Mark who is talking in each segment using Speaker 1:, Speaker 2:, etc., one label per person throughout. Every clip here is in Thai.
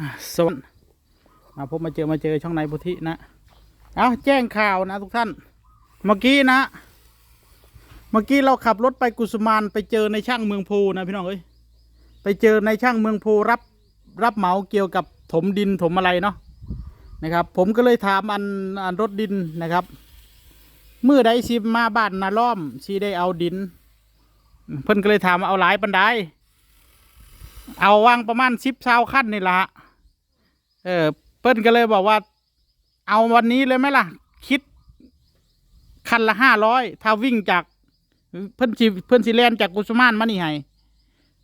Speaker 1: อะสวัสดีมาพบมาเจอมาเจอช่องในพุทธินะเอาแจ้งข่าวนะทุกท่าน เมื่อกี้นะ เมื่อกี้เราขับรถไปกุสุมานไปเจอในช่างเมืองภูนะพี่น้องเอ้ยไปเจอในช่างเมืองภูรับรับเหมาเกี่ยวกับถมดินถมอะไรเนาะนะครับ ผมก็เลยถามอันอันรถดินนะครับเมื่อใดสิมาบ้านนาล้อมสิได้เอาดิน เพิ่นก็เลยถามเอาหลายปันไดเอาวางประมาณสิบเช้าขั้นนี่ละ เออเพิ่นก็เลยบอกว่า เอาวันนี้เลยไหมล่ะ คิด คันละห้าร้อยถ้าวิ่งจากเพิ่นสิเพิ่นสิแลนจากกุสมานมานี่ให้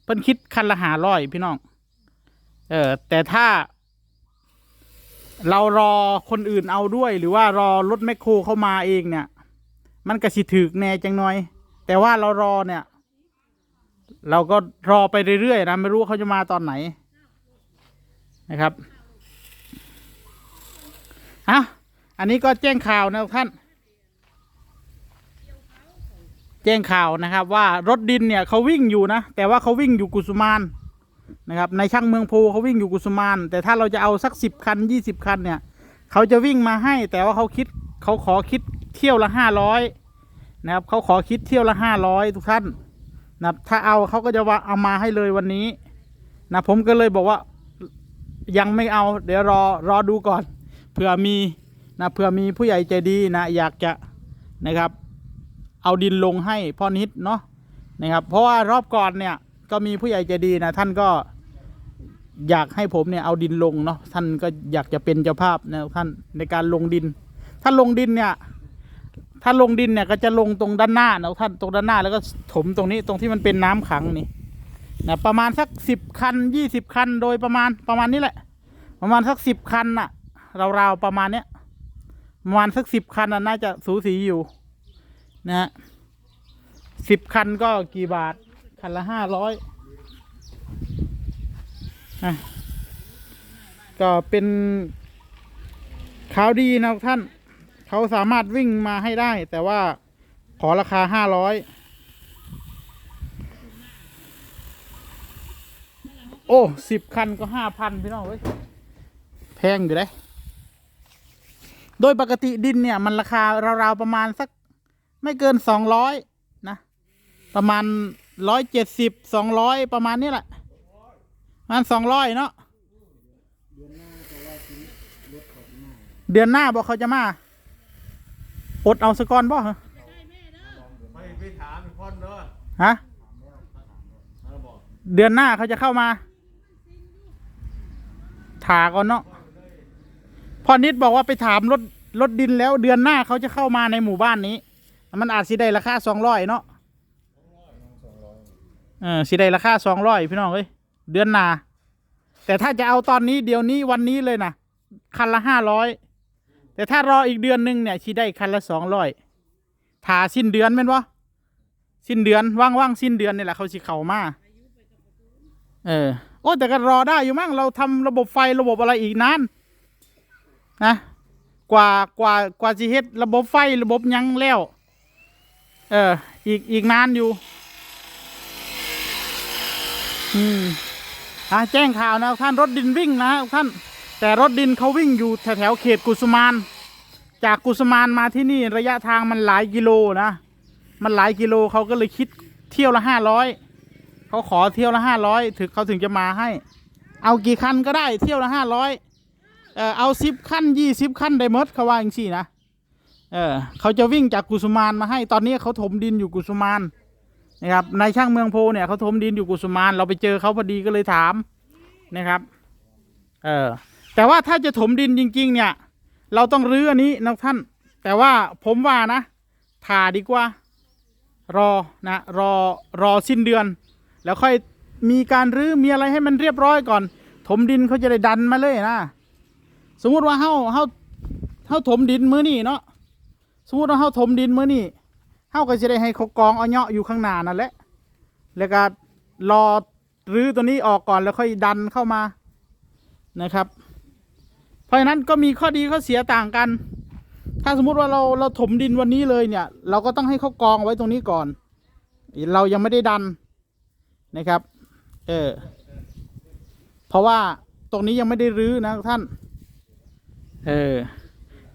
Speaker 1: เพิ่นคิดคันละห้าร้อยพี่น้อง เออ แต่ถ้า เรารอคนอื่นเอาด้วย หรือว่ารอรถแมคโครเข้ามาเองเนี่ย มันก็สิถึกแน่จังหน่อย แต่ว่าเรารอเนี่ย เราก็รอไปเรื่อยๆนะไม่รู้เขาจะมาตอนไหนนะครับ อะอันนี้ก็แจ้งข่าวนะท่าน แจ้งข่าวนะครับ ว่ารถดินเนี่ยเขาวิ่งอยู่นะ แต่ว่าเขาวิ่งอยู่กุสุมานนะครับ ในช่างเมืองโพเขาวิ่งอยู่กุสุมาน แต่ถ้าเราจะเอาสักสิบคันยี่สิบคันเนี่ยเขาจะวิ่งมาให้ แต่ว่าเขาคิดเขาขอคิดเที่ยวละห้าร้อยนะครับเขาขอคิดเที่ยวละห้าร้อยทุกท่านนะถ้าเอาเขาก็จะว่าเอามาให้เลยวันนี้นะผมก็เลยบอกว่ายังไม่เอา เดี๋ยวรอรอดูก่อน เผื่อมีนะเผื่อมีผู้ใหญ่ใจดีนะอยากจะนะครับ เอาดินลงให้พ่อนิดเนาะนะครับ เพราะว่ารอบก่อนเนี่ยก็มีผู้ใหญ่ใจดีนะท่านก็อยากให้ผมเนี่ยเอาดินลงเนาะท่านก็อยากจะเป็นเจ้าภาพนะท่านในการลงดิน ถ้าลงดินเนี่ยถ้าลงดินเนี่ยก็จะลงตรงด้านหน้านะท่านตรงด้านหน้าแล้วก็ถมตรงนี้ตรงที่มันเป็นน้ำขังนี่นะประมาณสักสิบคันยี่สิบคันโดยประมาณประมาณนี้แหละ ประมาณสักสิบคันน่ะ ราวๆประมาณเนี้ยประมาณสักสิบคันน่าจะสูสีอยู่ นะฮะสิบคันก็กี่บาท คันละห้าร้อยอะก็เป็นข่าวดีนะท่าน เขาสามารถวิ่งมาให้ได้ แต่ว่าขอราคาห้าร้อยโอ้สิบคันก็ห้าพันพี่น้องเว้ย แพงอยู่เลย โดยปกติดินเนี่ย มันราคาราวๆประมาณสักไม่เกินสองร้อยนะ ประมาณร้อยเจ็ดสิบสองร้อยประมาณนี้แหละประมาณสองร้อยเนาะเดือนหน้าบอกเขาจะมาอดเอาสกอนบ่ฮะ
Speaker 2: ไม่ไปถามอีกคนเด้อ
Speaker 1: ฮะ
Speaker 2: เออบอก
Speaker 1: เดือนหน้าเขาจะเข้ามาถาก่อนเนาะพ่ อนิดบอกว่าไปถามรถรถดินแล้วเดือนหน้าเขาจะเข้ามาในหมู่บ้านนี้ มันอาจสิได้ราคาสองร้อยเนาะเออสิได้ราคาสองร้อยพี่น้องเอ้ยเดือนหน้าแต่ถ้าจะเอาตอนนี้เดี๋ยวนี้วันนี้เลยนะคันละห้าร้อยแต่ถ้ารออีกเดือนหนึ่งเนี่ยสิได้คันละสองร้อยถาสิ้นเดือนแม่นวะสิ้นเดือนว่างๆสิ้นเดือนนี่แหละเขาสิเข้ามาเออโอ้แต่ก็รอได้อยู่มั้งเราทำระบบไฟระบบอะไรอีกนาน นะกว่ากว่ากว่าจะเฮ็ดระบบไฟระบบยังแล้ว เอออีกอีกนานอยู่ อืมอะแจ้งข่าวนะท่านรถดินวิ่งนะท่าน แต่รถดินเขาวิ่งอยู่แถวแถวเขตกุสุมาน จากกุสุมานมาที่นี่ระยะทางมันหลายกิโลนะมันหลายกิโลเขาก็เลยคิดเที่ยวละห้าร้อยเขาขอเที่ยวละห้าร้อยถึงเขาถึงจะมาให้ เอากี่คันก็ได้เที่ยวละห้าร้อย เออเอาสิบคันยี่สิบคันได้หมดเขาว่าอย่างสี่นะเออเขาจะวิ่งจากกุสุมานมาให้ตอนนี้เขาถมดินอยู่กุสุมานนะครับในช่างเมืองโพเนี่ยเขาถมดินอยู่กุสุมานเราไปเจอเขาพอดีก็เลยถามนะครับเออแต่ว่าถ้าจะถมดินจริง ๆ เนี่ย เราต้องรื้ออันนี้นะท่าน แต่ว่าผมว่านะถ่าดีกว่า รอนะรอรอสิ้นเดือน แล้วค่อยมีการรื้อมีอะไรให้มันเรียบร้อยก่อน ถมดินเขาจะได้ดันมาเลยนะ สมมุติว่าเฮาเฮาเฮาถมดินมื้อนี้เนาะสมมุติว่าเฮาถมดินมื้อนี้เฮาก็จะได้ให้เขากองเอาเนาะอยู่ข้างหน้านั่นแหละแล้วก็รอรื้อตัวนี้ออกก่อนแล้วค่อยดันเข้ามานะครับ เพราะฉะนั้นก็มีข้อดีข้อเสียต่างกัน ถ้าสมมุติว่าเราเราถมดินวันนี้เลยเนี่ย เราก็ต้องให้เขากองไว้ตรงนี้ก่อน เรายังไม่ได้ดันนะครับ เออเพราะว่าตรงนี้ยังไม่ได้รื้อนะท่าน เออ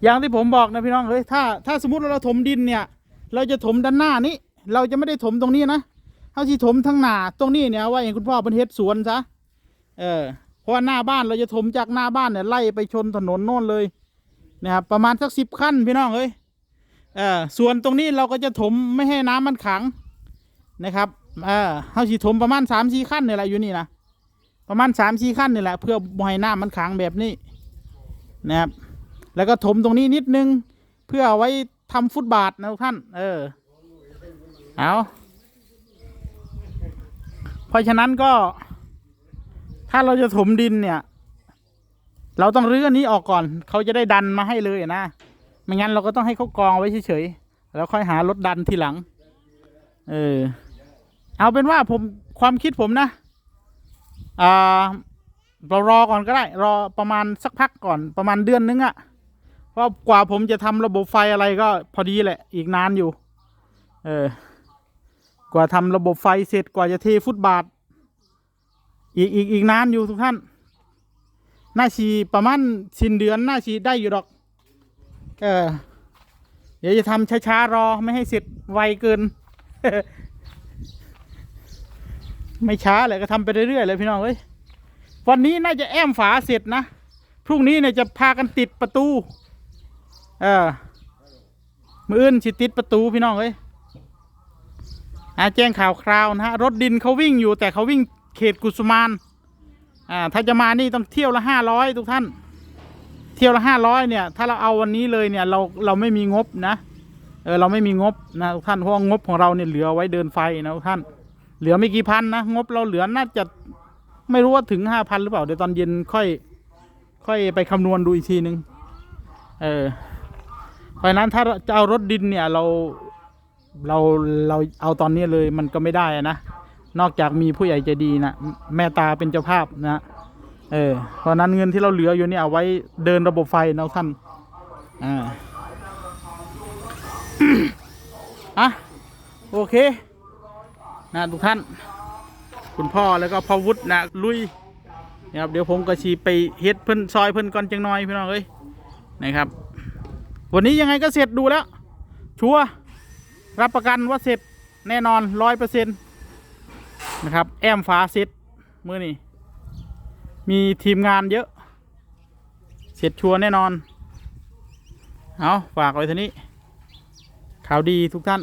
Speaker 1: อย่างที่ผมบอกนะพี่น้องเฮ้ยถ้าถ้าสมมติเราถมดินเนี่ย เราจะถมด้านหน้านี้ เราจะไม่ได้ถมตรงนี้นะเขาที่ถมทั้งหน้าตรงนี้เนี่ยว่าอย่างคุณพ่อเป็นเฮ็ดสวนซะเออเพราะว่าหน้าบ้านเราจะถมจากหน้าบ้านเนี่ยไล่ไปชนถนนโน่นเลยนะครับประมาณสักสิบขั้นพี่น้องเอ้ยเออส่วนตรงนี้เราก็จะถมไม่ให้น้ำมันขังนะครับเออเขาสิถมประมาณสามสี่ขั้นเนี่ยแหละอยู่นี่นะประมาณสามสี่ขั้นนี่แหละเพื่อบ่ให้น้ำมันขังแบบนี้ นะครับ แล้วก็ถมตรงนี้นิดนึง เพื่อเอาไว้ทำฟุตบาทนะทุกท่าน เออ เอาเพราะฉะนั้นก็ ถ้าเราจะถมดินเนี่ย เราต้องรื้ออันนี้ออกก่อน เขาจะได้ดันมาให้เลยนะ ไม่งั้นเราก็ต้องให้เขากองไว้เฉยๆ แล้วค่อยหารถดันทีหลัง เออ เอาเป็นว่าผมความคิดผมนะ อ่า เรารอก่อนก็ได้ รอประมาณสักพักก่อนประมาณเดือนนึงอะเพราะกว่าผมจะทำระบบไฟอะไรก็พอดีแหละ อีกนานอยู่ เออ กว่าทำระบบไฟเสร็จกว่าจะเทฟุตบาท อีกอีกอีกนานอยู่ทุกท่าน น่าชีประมาณสิ้นเดือนน่าชีได้อยู่ดอก เออ เดี๋ยวจะทำช้าๆรอไม่ให้เสร็จไวเกิน ไม่ช้าเลยก็ทำไปเรื่อยๆเลยพี่น้องเอ้ย วันนี้น่าจะแอมฝาเสร็จนะ พรุ่งนี้เนี่ยจะพากันติดประตู เออมืออื่นสิติดประตูพี่น้องเอ้ยอ่าแจ้งข่าวคราวนะฮะ รถดินเขาวิ่งอยู่แต่เขาวิ่งเขตกุสุมานอ่าถ้าจะมานี่ต้องเที่ยวละห้าร้อยทุกท่าน เที่ยวละห้าร้อยเนี่ย ถ้าเราเอาวันนี้เลยเนี่ยเราเราไม่มีงบนะ เออเราไม่มีงบนะทุกท่านเพราะงบของเราเนี่ยเหลือไว้เดินไฟนะทุกท่าน เหลือไม่กี่พันนะงบเราเหลือน่าจะ ไม่รู้ว่าถึงห้าพันหรือเปล่า เดี๋ยวตอนเย็นค่อย ค่อยไปคำนวณดูอีกทีนึง เออ เพราะนั้นถ้าจะเอารถดินเนี่ยเราเราเราเอาตอนนี้เลยมันก็ไม่ได้นะ นอกจากมีผู้ใหญ่ใจดีนะแม่ตาเป็นเจ้าภาพนะ เออ เพราะฉะนั้นเงินที่เราเหลืออยู่เนี่ยเอาไว้เดินระบบไฟนะท่าน อ่า อะ โอเค นะทุกท่าน คุณพ่อแล้วก็พ่อวุฒินะลุยนะครับเดี๋ยวผมก็ชีไปเฮ็ดเพิ่นซอยเพิ่นก่อนจังน้อยพี่น้องเอ้ยนะครับ วันนี้ยังไงก็เสร็จดูแล้ว ชัวรับประกันว่าเสร็จแน่นอนร้อยเปอร์เซ็นต์นะครับแอมฟ้าเสร็จมือนี่มีทีมงานเยอะ เสร็จชัวแน่นอน เอาฝากไว้ท่านี้ข่าวดีทุกท่าน